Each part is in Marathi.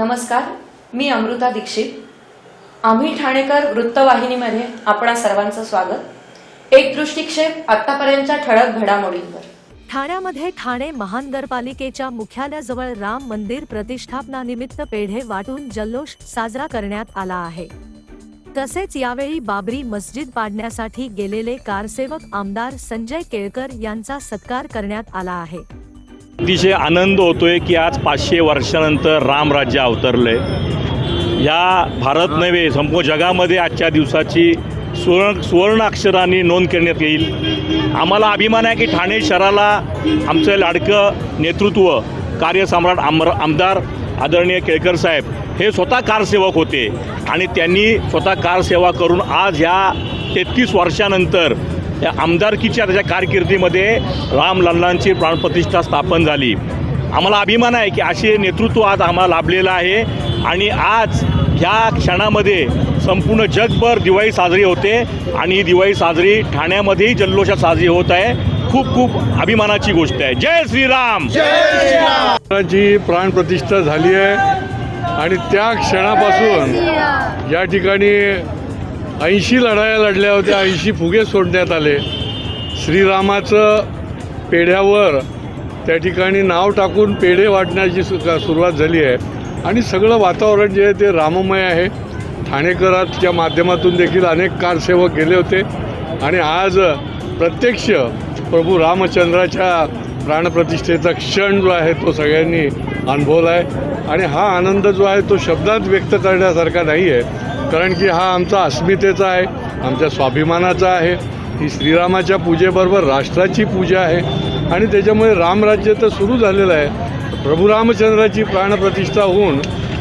नमस्कार मी अमृता दीक्षित. आम्ही ठाणेकर वृत्तवाहिनीमध्ये आपणा सर्वांचं स्वागत. एक दृष्टिक्षेप आतापर्यंतच्या ठळक घडामोडींवर. ठाण्यामध्ये ठाणे महानगरपालिकेच्या मुख्यालयाजवळ राम मंदिर प्रतिष्ठापनानिमित्त पेढे वाटून जल्लोष साजरा करण्यात आला आहे. तसेच यावेळी बाबरी मस्जिद पाडण्यासाठी गेलेले कारसेवक आमदार संजय केळकर यांचा सत्कार करण्यात आला आहे. अतिशय आनंद होतोय की आज पाचशे वर्षानंतर रामराज्य अवतरलंय. या भारत नव्हे संपूर्ण जगामध्ये आजच्या दिवसाची सुवर्ण सुवर्ण अक्षराने नोंद करण्यात येईल. आम्हाला अभिमान आहे की ठाणे शहराला आमचं लाडकं नेतृत्व कार्यसम्राट आमर आमदार आदरणीय केळकर साहेब हे स्वतः कारसेवक होते आणि त्यांनी स्वतः कारसेवा करून आज ह्या तेहतीस वर्षानंतर या आमदारकीच्या त्याच्या कारकिर्दीमध्ये रामलल्लांची प्राणप्रतिष्ठा स्थापन झाली. आम्हाला अभिमान आहे की असे नेतृत्व आज आम्हाला लाभलेलं आहे आणि आज ह्या क्षणामध्ये संपूर्ण जगभर दिवाळी साजरी होते आणि ही दिवाळी साजरी ठाण्यामध्येही जल्लोषात साजरी होत आहे. खूप खूप अभिमानाची गोष्ट आहे. जय श्रीराम! ची प्राणप्रतिष्ठा झाली आहे आणि त्या क्षणापासून या ठिकाणी ऐंशी लढाया लढल्या होत्या ऐंशी फुगे सोडण्यात आले. श्रीरामाचं पेढ्यावर त्या ठिकाणी नाव टाकून पेढे वाटण्याची सु सुरुवात झाली आहे. आणि सगळं वातावरण जे आहे ते राममय आहे. ठाणेकराच्या माध्यमातून देखील अनेक कारसेवक गेले होते. आणि आज प्रत्यक्ष प्रभू रामचंद्राच्या प्राणप्रतिष्ठेचा क्षण जो आहे तो सगळ्यांनी अनुभवला आहे. आणि हा आनंद जो आहे तो शब्दात व्यक्त करण्यासारखा नाही आहे. कारण की हा आमचा अस्मितेचा आहे आमच्या स्वाभिमानाचा आहे. ही श्रीरामाच्या पूजेबरोबर राष्ट्राची पूजा आहे. आणि त्याच्यामुळे रामराज्य तर सुरू झालेलं आहे. प्रभू रामचंद्राची प्राणप्रतिष्ठा होऊन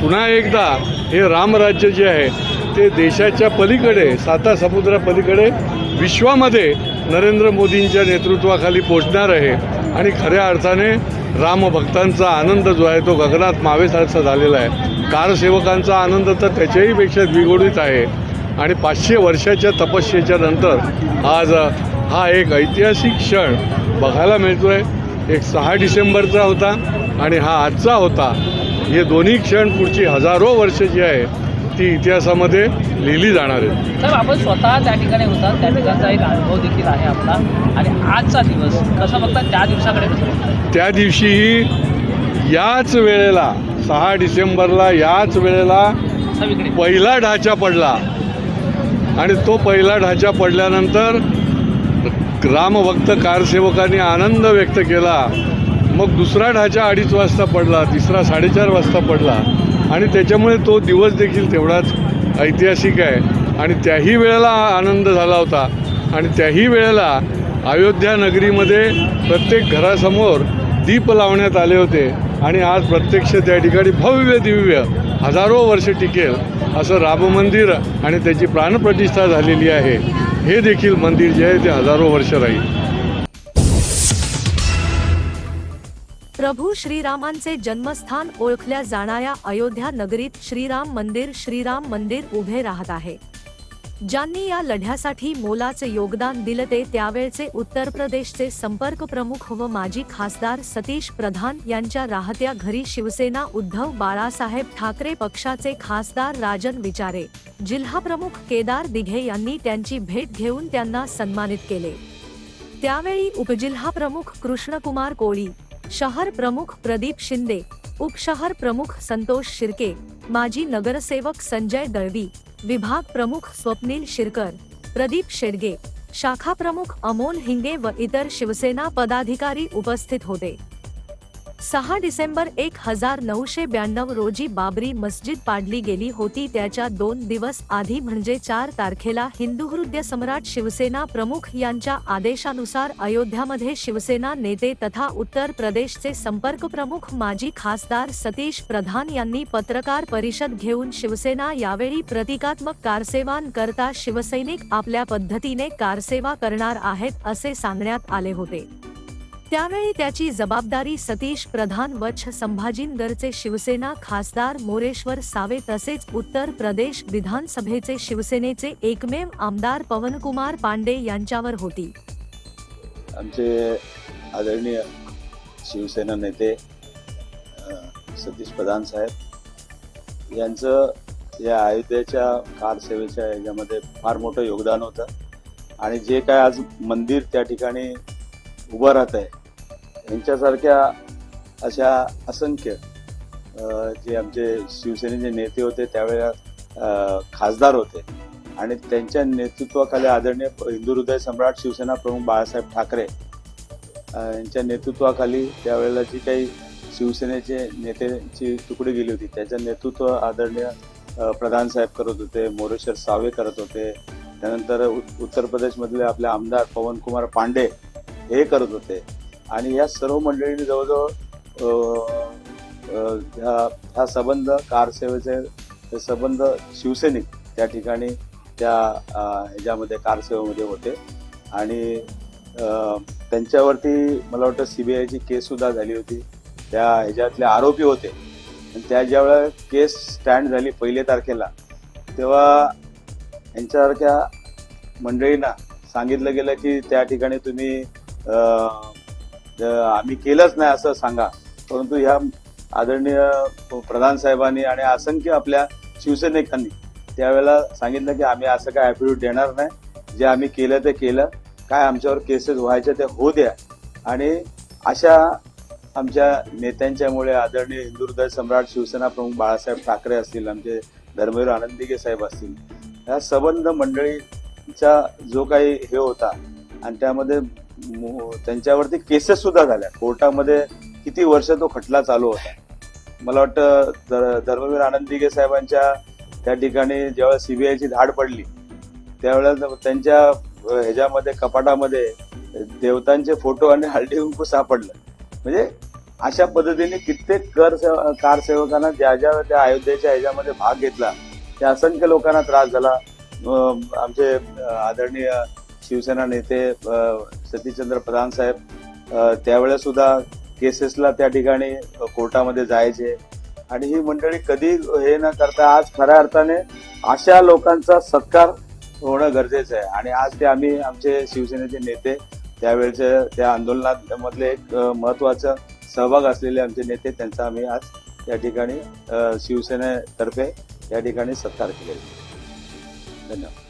पुन्हा एकदा हे रामराज्य जे आहे ते देशाच्या पलीकडे साता समुद्रापलीकडे विश्वामध्ये नरेंद्र मोदींच्या नेतृत्वाखाली पोचणार आहे. आणि खऱ्या अर्थाने रामभक्तांचा आनंद जो आहे तो गगनात मावेसारखा झालेला आहे. कारसेवकांचा आनंद तर त्याच्याही पेक्षा द्विगुणित आहे. आणि पाचशे वर्षाच्या तपस्येच्या नंतर आज हा एक ऐतिहासिक क्षण बघायला मिळतो आहे एक सहा डिसेंबरचा होता आणि हा आजचा होता. हे दोन्ही क्षण पुढची हजारो वर्ष जी आहे ती इतिहासामध्ये लिहिली जाणार आहेत. साहेब आपण स्वतः त्या ठिकाणी होतात त्या ठिकाणचा एक अनुभव देखील आहे आपला. आणि आजचा दिवस कसा बघता त्या दिवसाकडे? त्या दिवशीही याच वेळेला सहा डिसेंबरला याच वेळेला पहिला ढाचा पडला. आणि तो पहिला ढाचा पडल्यानंतर रामभक्त कारसेवकांनी आनंद व्यक्त केला. मग दुसरा ढाचा अडीच वाजता पडला तिसरा साडेचार वाजता पडला. आणि त्याच्यामुळे तो दिवस देखील तेवढाच ऐतिहासिक आहे. आणि त्याही वेळेला आनंद झाला होता. आणि त्याही वेळेला अयोध्या नगरीमध्ये प्रत्येक घरासमोर दीप लावण्यात आले होते. आणि आज प्रत्यक्ष त्या ठिकाणी भव्य दिव्य हजारो वर्ष टिकेल असं राम मंदिर आणि त्याची प्राणप्रतिष्ठा झालेली आहे. हे देखील मंदिर जे आहे ते हजारो वर्ष राहील. प्रभू श्रीरामांचे जन्मस्थान ओळखल्या जाणाऱ्या अयोध्या नगरीत श्रीराम मंदिर श्रीराम मंदिर उभे राहत आहे. ज्यांनी या लढ्यासाठी मोलाचे योगदान दिलं ते त्यावेळचे उत्तर प्रदेशचे संपर्क प्रमुख व माजी खासदार सतीश प्रधान यांच्या राहत्या घरी शिवसेना उद्धव बाळासाहेब ठाकरे पक्षाचे खासदार राजन विचारे जिल्हाप्रमुख केदार दिघे यांनी त्यांची भेट घेऊन त्यांना सन्मानित केले. त्यावेळी उपजिल्हाप्रमुख कृष्णकुमार कोळी शहर प्रमुख प्रदीप शिंदे उपशहर प्रमुख संतोष शिर्के माजी नगरसेवक संजय दळवी विभाग प्रमुख स्वप्नील शिरकर प्रदीप शेडगे शाखा प्रमुख अमोल हिंगे व इतर शिवसेना पदाधिकारी उपस्थित होते. सहा डिसेंबर एक हजार नऊशे ब्याण्णव रोजी बाबरी मस्जिद पाडली गेली होती. त्याच्या दोन दिवस आधी म्हणजे चार तारखेला हिंदू हृदय सम्राट शिवसेना प्रमुख यांच्या आदेशानुसार अयोध्यामध्ये शिवसेना नेते तथा उत्तर प्रदेशचे संपर्क प्रमुख माजी खासदार सतीश प्रधान यांनी पत्रकार परिषद घेऊन शिवसेना यावेळी प्रतिकात्मक कारसेवान करता शिवसैनिक आपल्या पद्धतीने कारसेवा करणार आहेत असे सांगण्यात आले होते. त्यावेळी त्याची जबाबदारी सतीश प्रधान वच्छ संभाजीनगरचे शिवसेना खासदार मोरेश्वर सावे तसेच उत्तर प्रदेश विधानसभेचे शिवसेनेचे एकमेव आमदार पवनकुमार पांडे यांच्यावर होती. आमचे आदरणीय शिवसेना नेते सतीश प्रधान साहेब यांचं या अयोध्येच्या कारसेवेच्या याच्यामध्ये फार मोठं योगदान होतं. आणि जे काय आज मंदिर त्या ठिकाणी उभं राहत आहे यांच्यासारख्या अशा असंख्य जे आमचे शिवसेनेचे नेते होते त्यावेळेला खासदार होते. आणि त्यांच्या नेतृत्वाखाली आदरणीय हिंदू हृदय सम्राट शिवसेना प्रमुख बाळासाहेब ठाकरे यांच्या नेतृत्वाखाली त्यावेळेला जी काही शिवसेनेचे नेत्यांची तुकडी गेली होती त्याचं नेतृत्व आदरणीय प्रधानसाहेब प्रधान साहेब करत होते मोरेश्वर सावे करत होते. त्यानंतर उ- उत्तर प्रदेशमधले आपले आमदार पवनकुमार पांडे हे करत होते. आणि या सर्व मंडळींनी जवळजवळ ह्या हा संबंध कारसेवेचे संबंध शिवसैनिक त्या ठिकाणी त्या ह्याच्यामध्ये कारसेवेमध्ये होते. आणि त्यांच्यावरती मला वाटतं सीबीआयची केस सुद्धा झाली होती. त्या ह्याच्यातले आरोपी होते. आणि त्या ज्यावेळेला केस स्टँड झाली पहिल्या तारखेला तेव्हा यांच्यासारख्या मंडळींना सांगितलं गेलं की त्या ठिकाणी तुम्ही आम्ही केलंच नाही असं सांगा. परंतु ह्या आदरणीय प्रधान साहेबांनी आणि असंख्य आपल्या शिवसैनिकांनी त्यावेळेला सांगितलं की आम्ही असं काय ॲफिडेविट देणार नाही. जे आम्ही केलं ते केलं. काय आमच्यावर केसेस व्हायच्या ते होऊ द्या. आणि अशा आमच्या नेत्यांच्यामुळे आदरणीय हिंदुहृदय सम्राट शिवसेना प्रमुख बाळासाहेब ठाकरे असतील आमचे धर्मवीर आनंदिगे साहेब असतील ह्या संबंध मंडळीचा जो काही हे होता आणि त्यामध्ये त्यांच्यावरती केसेस सुद्धा झाल्या. कोर्टामध्ये किती वर्ष तो खटला चालू होता. मला वाटतं धर्मवीर आनंद आनंदिगे साहेबांच्या त्या ठिकाणी जेव्हा सीबीआयची धाड पडली त्यावेळेला त्यांच्या ह्याच्यामध्ये कपाटामध्ये देवतांचे फोटो आणि हळदी कुंकू सापडलं. म्हणजे अशा पद्धतीने कित्येक कर सेव- कारसेवकांना ज्या ज्या त्या अयोध्येच्या ह्याच्यामध्ये भाग घेतला त्या असंख्य लोकांना त्रास झाला. आमचे आदरणीय शिवसेना नेते सतीचंद्र सतीशचंद्र प्रधान साहेब त्यावेळेस सुद्धा केसेसला त्या ठिकाणी कोर्टामध्ये जायचे. आणि ही मंडळी कधी हे न करता आज खऱ्या अर्थाने अशा लोकांचा सत्कार होणं गरजेचं आहे. आणि आज ते आम्ही आमचे शिवसेनेचे नेते त्यावेळेचे त्या आंदोलनात मधले एक महत्वाचं सहभाग असलेले आमचे नेते त्यांचा आम्ही आज त्या ठिकाणी शिवसेनेतर्फे या ठिकाणी सत्कार केलेला धन्यवाद.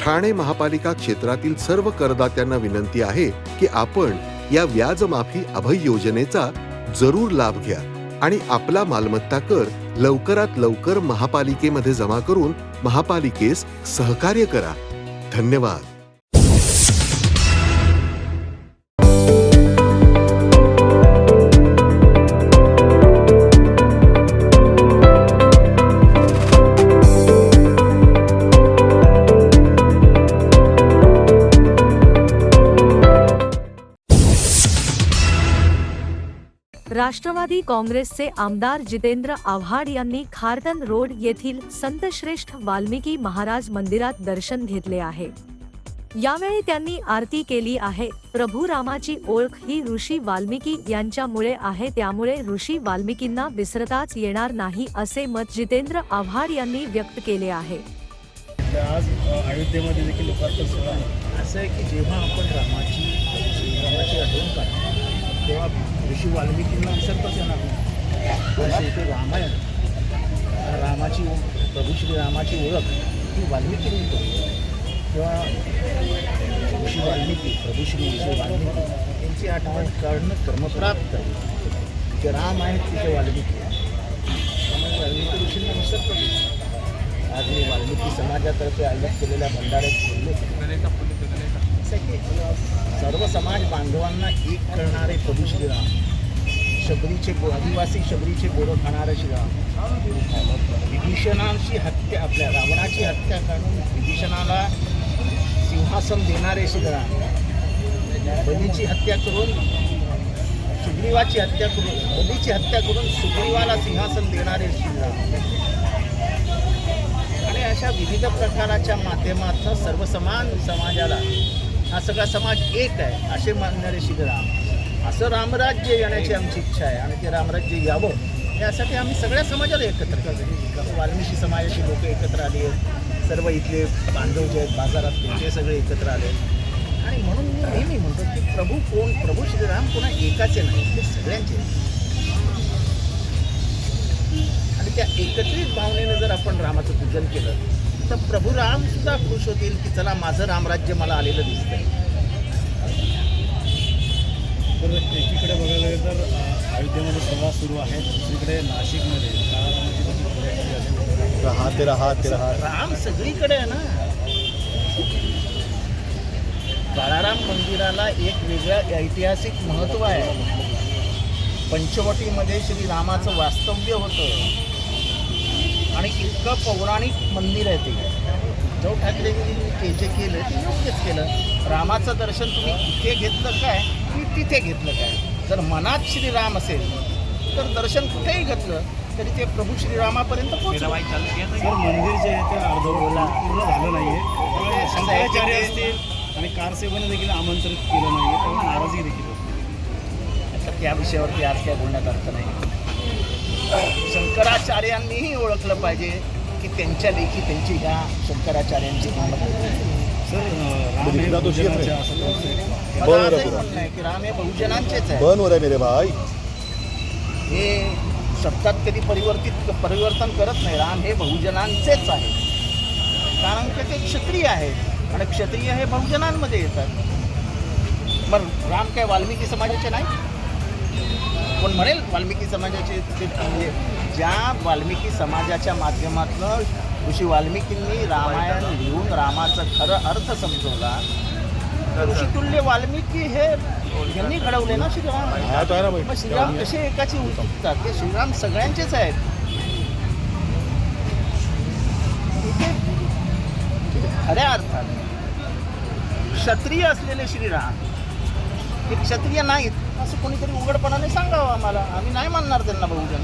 ठाणे महापालिका क्षेत्रातील सर्व करदात्यांना विनंती आहे की आपण या व्याजमाफी अभय योजनेचा जरूर लाभ घ्या आणि आपला मालमत्ता कर लवकरात लवकर महापालिकेमध्ये जमा करून महापालिकेस सहकार्य करा. धन्यवाद. राष्ट्रवादी काँग्रेसचे आमदार जितेंद्र आव्हाड यांनी खारदन रोड येथील संतश्रेष्ठ वाल्मिकी महाराज मंदिरात दर्शन घेतले आहे. यावेळी त्यांनी आरती केली आहे. प्रभू रामाची ओळख ही ऋषी वाल्मिकी यांच्यामुळे आहे त्यामुळे ऋषी वाल्मिकींना विसरताच येणार नाही असे मत जितेंद्र आव्हाड यांनी व्यक्त केले आहे. आज अयोध्येमध्ये देखील लोकार्पण सोहळा असं आहे की जेव्हा आपण रामाची रामाची आठवण काढतो तेव्हा ऋषी वाल्मिकींना विसरताच येणार नाही. इथे रामायण रामाची प्रभू श्रीरामाची ओळख ही वाल्मिकींनी केली तेव्हा ऋषी वाल्मिकी प्रभू श्री ऋषी वाल्मिकी यांची आठवण काढणं कर्मप्राप्त. आहे जे राम आहेत तिथे वाल्मिकी आहे. त्यामुळे वाल्मिकी ऋषींना विसरतो नाही. आज मी वाल्मिकी समाजातर्फे आयोजित केलेल्या भंडाऱ्यात बोललो. असं आहे की सर्व समाज बांधवांना एक करणारे प्रभू श्रीराम. शबरीचे गो आदिवासी शबरीचे गोरं खाणारे श्रीराम. विभीषणांची हत्या आपल्या रावणाची हत्या करून विभीषणाला सिंहासन देणारे श्रीराम. बलीची हत्या करून सुग्रीवाची हत्या करून बलीची हत्या करून सुग्रीवाला सिंहासन देणारे श्रीराम. आणि अशा विविध प्रकाराच्या माध्यमातून सर्वसमान समाजाला हा सगळा समाज एक आहे असे मानणारे श्रीराम असं रामराज्य येण्याची आमची इच्छा आहे आणि ते रामराज्य यावं यासाठी आम्ही सगळ्या समाजाला एकत्र करतो. वाल्मिकी समाजाची लोक एकत्र आली आहेत. सर्व इथले बांधव जे आहेत बाजारात ते सगळे एकत्र आले आहेत. आणि म्हणून मी नेहमी म्हणतो की प्रभू कोण प्रभू श्रीराम कोणा एकाचे नाही ते सगळ्यांचे आणि त्या एकत्रित भावनेनं जर आपण रामाचं पूजन केलं तर प्रभू राम सुद्धा खुश होतील की चला माझं रामराज्य मला आलेलं दिसतंय. तर एकीकडे बघायला गेलं तर अयोध्येमध्ये सोहळा सुरू आहे. दुसरीकडे नाशिकमध्ये रहा ते रहा ते रहा. राम सगळीकडे आहे ना. काळाराम मंदिराला एक वेगळं ऐतिहासिक महत्त्व आहे. पंचवटीमध्ये श्रीरामाचं वास्तव्य होतं. आणि इतकं पौराणिक मंदिर आहे ते. उद्धव ठाकरेंनी ते जे केलं ते योग्यच केलं. रामाचं दर्शन तुम्ही इथे घेतलं काय? की तिथे घेतलं काय? जर मनात श्रीराम असेल तर दर्शन कुठेही घेतलं तरी ते प्रभू श्रीरामापर्यंत पोहोचलं. मंदिर जे आहे ते अर्धवट पूर्ण झालं नाही आहे शंकराचार्य असतील आणि कारसेवाने देखील आमंत्रित केलं नाही आहे त्यामुळे नाराजी देखील होती. तर त्या विषयावरती आज काय बोलण्यात अर्थ नाही. शंकराचार्यांनीही ओळखलं पाहिजे की त्यांच्या लेखी त्यांची ह्या शंकराचार्यांची आहे. अ, राम हे की राम हे बहुजनांचेच आहे बन है मेरे भाई. हे शब्दात कधी परिवर्तित परिवर्तन करत नाही. राम हे बहुजनांचेच आहे कारण की ते क्षत्रिय आहेत. आणि क्षत्रिय हे बहुजनांमध्ये येतात. मग राम काय वाल्मिकी समाजाचे नाही? कोण म्हणेल? वाल्मिकी समाजाचे ते म्हणजे ज्या वाल्मिकी समाजाच्या माध्यमातून ऋषी वाल्मिकींनी रामायण लिहून रामाचा खरं अर्थ समजवला ऋषितुल्य वाल्मिकी हे यांनी घडवले ना श्रीराम. मग श्रीराम कसे एकाची होऊ शकतात ते श्रीराम सगळ्यांचेच आहेत. खऱ्या अर्थाने क्षत्रिय असलेले श्रीराम एक क्षत्रिय नाहीत असं कोणीतरी उघडपणाने सांगावं आम्हाला. आम्ही नाही मानणार त्यांना बहुजन.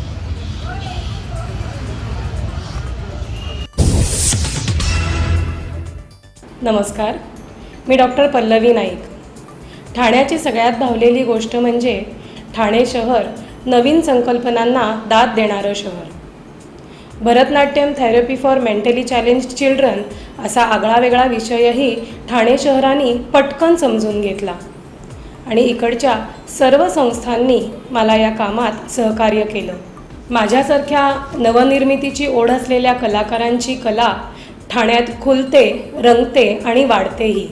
नमस्कार. मी डॉक्टर पल्लवी नाईक. ठाण्याची सगळ्यात भावलेली गोष्ट म्हणजे ठाणे शहर नवीन संकल्पनांना दाद देणारं शहर. Bharatanatyam therapy for mentally challenge children असा आगळावेगळा विषयही ठाणे शहराने पटकन समजून घेतला. आणि इकडच्या सर्व संस्थांनी मला या कामात सहकार्य केलं. माझ्यासारख्या नवनिर्मितीची ओढ असलेल्या कलाकारांची कला ठाण्यात खुलते रंगते आणि वाढतेही.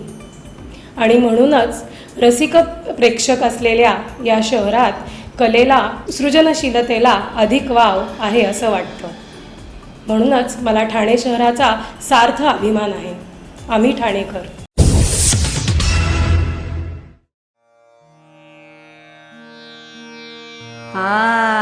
आणि म्हणूनच रसिक प्रेक्षक असलेल्या या शहरात कलेला सृजनशीलतेला अधिक वाव आहे असं वाटतं. म्हणूनच मला ठाणे शहराचा सार्थ अभिमान आहे. आम्ही ठाणेकर. 啊。